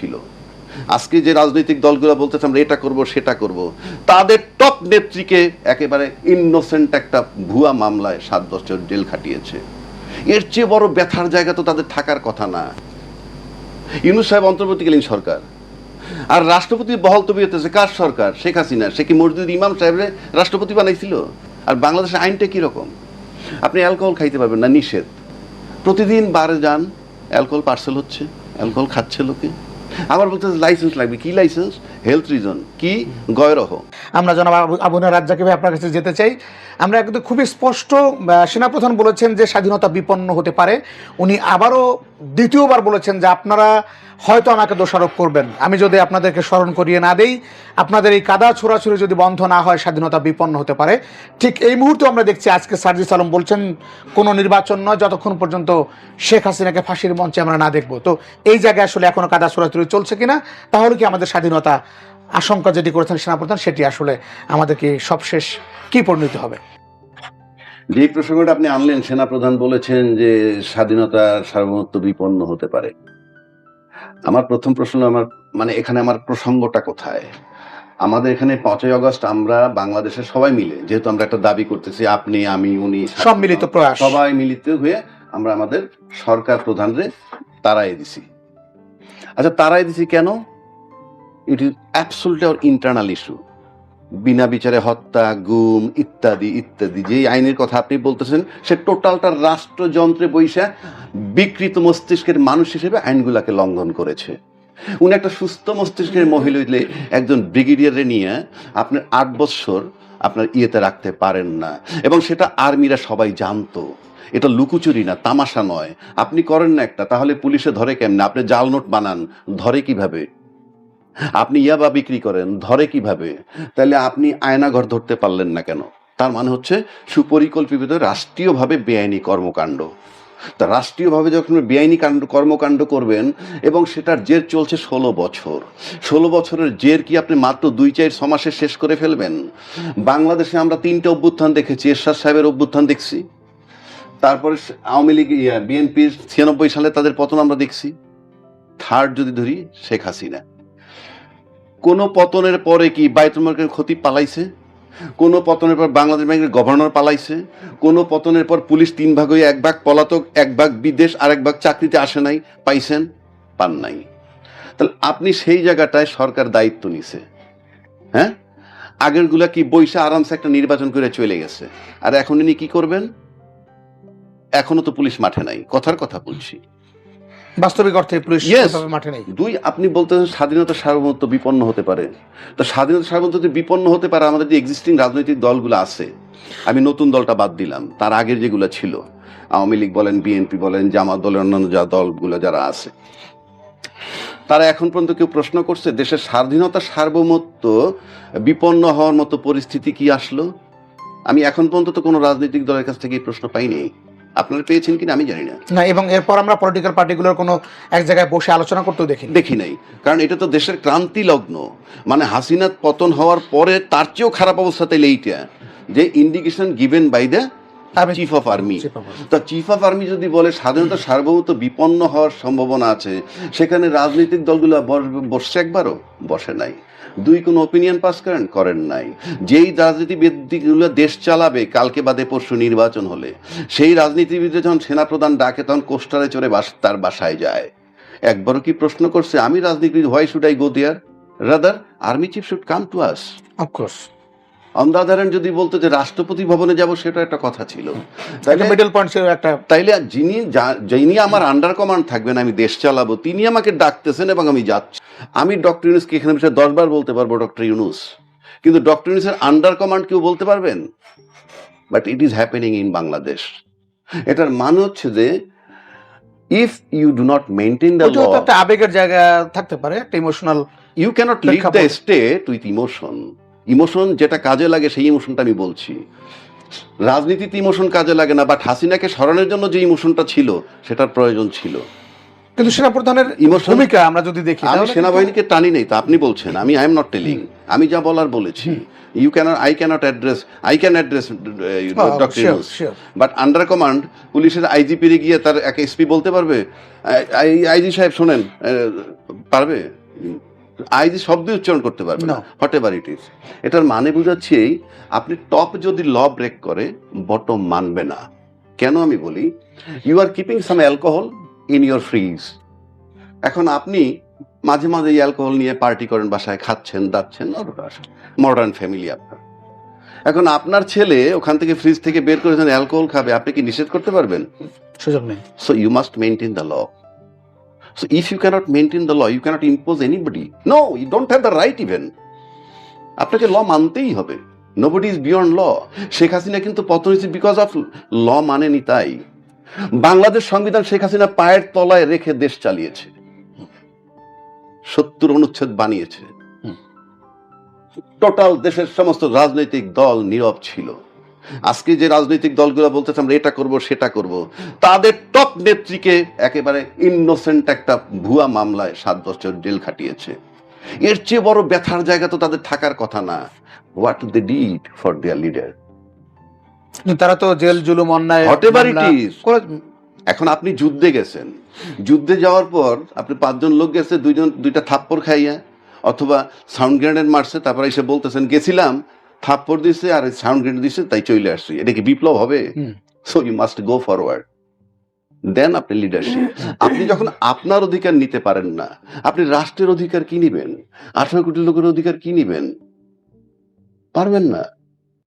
ছিল। আজকে যে রাজনৈতিক দলগুলো বলতেছে, আমরা এটা করব, সেটা করব। তাদের টপ নেত্রীকে একেবারে ইনোসেন্ট একটা ভুয়া মামলায় সাত বছর জেল খাটিয়েছে। এর চেয়ে বড় ব্যথার জায়গা তো তাদের থাকার কথা না। ইউনুস সাহেব অন্তর্বর্তীকালীন সরকার। আর রাষ্ট্রপতি বহল তবিয়তেছে কার সরকার? শেখ হাসিনা সে কি মসজিদ ইমাম সাহেবরে রাষ্ট্রপতি বানাইছিল? আর বাংলাদেশের আইনটা কি রকম? আপনি অ্যালকোহল খাইতে পারবেন না, নিষেধ। প্রতিদিন বারে যান, অ্যালকোহল পার্সেল হচ্ছে, অ্যালকোহল খাচ্ছে লোকে। আবার বলতে লাইসেন্স লাগবে। কি লাইসেন্স হেলথ রিজন কি? গয়রহ। আমরা জনাব আবু- আবুনা রাজ্জাকে ভাই আপনার কাছে যেতে চাই। আমরা কিন্তু খুবই স্পষ্ট সেনাপ্রধান বলেছেন যে স্বাধীনতা বিপন্ন হতে পারে। উনি আবারও দ্বিতীয়বার বলেছেন যে আপনারা হয়তো আমাকে দোষারোপ করবেন। আমি যদি আপনাদেরকে স্মরণ করিয়ে না দেই, আপনাদের এই কাদা ছোড়াছুড়ি যদি বন্ধ না হয়, স্বাধীনতা বিপন্ন হতে পারে। ঠিক এই মুহূর্তে আমরা দেখছি আজকে সার্জিস আলম বলছেন, কোনো নির্বাচন নয়, যতক্ষণ পর্যন্ত শেখ হাসিনাকে ফাঁসির মঞ্চে আমরা না দেখব। তো এই জায়গায় আসলে এখনও কাদা ছোড়াছুড়ি চলছে কিনা, তাহলে কি আমাদের স্বাধীনতা আশঙ্কা যেটি করেছেন সেনাপ্রধান, সেটি আসলে আমাদেরকে সবশেষ কি পরিণত হবে? যে প্রসঙ্গটা আপনি আনলেন, সেনাপ্রধান বলেছেন যে স্বাধীনতা সার্বভৌমত্ব বিপন্ন হতে পারে। আমার প্রথম প্রশ্ন আমার মানে এখানে আমার প্রসঙ্গটা কোথায়? আমাদের এখানে পাঁচই অগস্ট আমরা বাংলাদেশের সবাই মিলে যেহেতু আমরা একটা দাবি করতেছি আপনি আমি উনি সব মিলিত প্রয়াস। সবাই মিলিত হয়ে আমরা আমাদের সরকার প্রধানরে তারাই দিছি। আচ্ছা তারাই দিছি কেন? It is absolutely our internal issue বিনা বিচারে হত্যা, গুম ইত্যাদি ইত্যাদি। যে আইনের কথা আপনি বলতেছেন, সে টোটালটা রাষ্ট্রযন্ত্রে বৈশা বিকৃত মস্তিষ্কের মানুষ হিসেবে আইনগুলাকে লঙ্ঘন করেছে। উনি একটা সুস্থ মস্তিষ্কের মহিলা হইলে একজন ব্রিগেডিয়ারে নিয়ে আপনার আট বৎসর আপনার ইয়েতে রাখতে পারেন না। এবং সেটা আর্মিরা সবাই জানতো। এটা লুকুচুরি না, তামাশা নয়। আপনি করেন না একটা, তাহলে পুলিশে ধরে কেমনে? আপনি জাল নোট বানান, ধরে কীভাবে? আপনি ইয়াবা বিক্রি করেন, ধরে কীভাবে? তাহলে আপনি আয়নাঘর ধরতে পারলেন না কেন? তার মানে হচ্ছে সুপরিকল্পিত রাষ্ট্রীয়ভাবে বেআইনি কর্মকাণ্ড। তা রাষ্ট্রীয়ভাবে যখন বেআইনি কাণ্ড, কর্মকাণ্ড করবেন এবং সেটার জের চলছে ষোলো বছর, ষোলো বছরের জের কি আপনি মাত্র দুই চার ছমাসে শেষ করে ফেলবেন? বাংলাদেশে আমরা তিনটে অভ্যুত্থান দেখেছি, এরশাদ সাহেবের অভ্যুত্থান দেখছি। তারপরে আওয়ামী লীগ বিএনপির ছিয়ানব্বই সালে তাদের পতন আমরা দেখছি। থার্ড যদি ধরি, শেখ হাসিনা। কোন পতনের পরে কি বাইতুল মার্কের ক্ষতি পালাইছে? কোন পতনের পর বাংলাদেশ ব্যাংকের গভর্নর পালাইছে? কোন পতনের পর পুলিশ তিন ভাগ হয়ে এক ভাগ পলাতক, এক ভাগ বিদেশ আর এক ভাগ চাকরিতে আসে নাই, পাইছেন? পান নাই। তাহলে আপনি সেই জায়গাটায় সরকার দায়িত্ব নিছে। হ্যাঁ? আগেরগুলা কি বৈশা আরামসে একটা নির্বাচন করে চলে গেছে। আর এখন ইনি কি করবেন? এখনও তো পুলিশ মাঠে নাই। কথার কথা বলছি। বাস্তবিক অর্থে পুলিশ. মাঠে নেই। দুই আপনি বলতেছেন স্বাধীনতা সার্বভৌমত্ব বিপন্ন হতে পারে। তো স্বাধীনতা সার্বভৌমত্ব যদি বিপন্ন হতে পারে আমাদের যে এক্সিস্টিং রাজনৈতিক দলগুলো আছে আমি নতুন দলটা বাদ দিলাম। তার আগের যেগুলো ছিল আওয়ামী লীগ বলেন বিএনপি বলেন জামাত দলের অন্যান্য যা দলগুলো যারা আছে তারা এখন পর্যন্ত কেউ প্রশ্ন করছে দেশের স্বাধীনতা সার্বভৌমত্ব বিপন্ন হওয়ার মতো পরিস্থিতি কি আসলো? আমি এখন পর্যন্ত তো কোনো রাজনৈতিক দলের কাছ থেকে এই প্রশ্ন পাইনি। আপনারা পেয়েছেন কিনা আমি জানি না। না এবং এরপর আমরা পলিটিক্যাল পার্টিগুলোর কোনো এক জায়গায় বসে আলোচনা করতেও দেখি দেখি নাই। কারণ এটা তো দেশের ক্রান্তি লগ্ন মানে হাসিনাত পতন হওয়ার পরে তার চেয়েও খারাপ অবস্থাতে এইটা যে indication given by the chief of army. তা চিফ অফ আর্মি যদি বলে স্বাধীনতা সার্বভৌমত্ব বিপন্ন হওয়ার সম্ভাবনা আছে সেখানে রাজনৈতিক দলগুলো বস- বসছে একবারও? বসে নাই। দুই কোনো অপিনিয়ন পাস করেন? করেন নাই। যেই রাজনীতিবিদগুলো দেশ চালাবে, কালকে বাদে পরশু নির্বাচন হলে, সেই রাজনীতিবিদরা যখন সেনাপ্রধান ডাকে, তখন কোস্টারে চড়ে বাস, তার বাসায় যায়। একবারও কি প্রশ্ন করছে, আমি রাজনীতিবিদ why should I go there rather army chief should come to us of course on the other যদি বলতো যে রাষ্ট্রপতি ভবনে যাব সেটা একটা কথা ছিল। তাইলে- মিডল পয়েন্ট একটা তাইলে যিনি যিনি আমার আন্ডার কমান্ড থাকবেন আমি দেশ চালাবো তিনি আমাকে ডাকতেছেন এবং আমি যাচ্ছি। আমি ডক্টর ইউনুসকে এখানে বিষয়ে দশবার বলতে পারব ডক্টর ইউনুস কিন্তু ডক্টর ইউনুসের আন্ডার কমান্ড কেউ বলতে পারবেন? But it is happening in Bangladesh এটার মানে হচ্ছে যে if you do not maintain the law একটা আবেগের জায়গা থাকতে পারে একটা emotional you cannot leave the state with emotion emotion যেটা কাজে লাগে সেই ইমোশনটা আমি বলছি। রাজনীতিতে ইমোশন কাজে লাগে না বাট হাসিনাকে স্মরণের জন্য যে ইমোশনটা ছিল সেটার প্রয়োজন ছিল। কিন্তু সেনাপ্রধানের Emotional- ভূমিকা আমরা যদি দেখি আমি সেনাবাহিনীকে টানি নেই তো আপনি বলছেন। আমি আই এম নট টেলিং আমি যা বলার বলেছি। You can I cannot address I can address doctor. But under command পুলিশের আইজিপি গিয়ে তার এক এসপি বলতে পারবে? আইজি সাহেব শোনেন পারবে? আইজি শব্দ উচ্চারণ করতে পারবে না. হোয়াট এভার ইট ইজ এটার মানে বোঝাচ্ছি এই, আপনি টপ যদি ল ব্রেক করে বটম মানবে না। কেন আমি বলি? You are keeping some alcohol in your fridge এখন আপনি মাঝে মাঝে এই অ্যালকোহল নিয়ে পার্টি করেন বাসায় খাচ্ছেন দাচ্ছেন মডার্ন ফ্যামিলি আপনার। এখন আপনার ছেলে ওখান থেকে ফ্রিজ থেকে বের করেছেন অ্যালকোহল খাবে আপনি কি নিষেধ করতে পারবেন? সুযোগ নেই। So you must maintain the law. So if you cannot maintain the law, you cannot impose anybody. No, you don't have the right even. আপনাকে ল মানতেই হবে nobody is beyond law Sheikh Hasina কিন্তু পতন হয়েছে because of law মানেনি তাই বাংলাদেশ সংবিধান শেখ হাসিনা পায়ের তলায় রেখে দেশ চালিয়েছে সত্তর অনুচ্ছেদ বানিয়েছে। টোটাল দেশের সমস্ত রাজনৈতিক দল নীরব ছিল আজকে যে রাজনৈতিক দলগুলো বলতেছে আমরা এটা করব সেটা করব। তাদের টপ নেত্রীকে একেবারে ইনোসেন্ট একটা ভুয়া মামলায় সাত বছর জেল খাটিয়েছে। এর চেয়ে বড় ব্যথার জায়গা তো তাদের থাকার কথা না। What they did for their leader তারা তো জেল জুলুম অন্যায় is. করে- এখন আপনি যুদ্ধে গেছেন। যুদ্ধে যাওয়ার পর আপনি পাঁচজন লোক গেছে দুইজন দুইটা থাপ্পড় খাইয়া অথবা সাউন্ড গ্রেনেড মারছে তারপরে এসে বলতেছেন গেছিলাম থাপ্পড় দিছে আর সাউন্ড গ্রেড দিছে তাই চলে আসছি। এটা কি বিপ্লব হবে? So you must go forward then আপনি লিডারশিপ আপনি যখন আপনার অধিকার নিতে পারেন না আপনি রাষ্ট্রের অধিকার কি নিবেন? আঠারো কোটি লোকের অধিকার কি নিবেন? পারবেন না।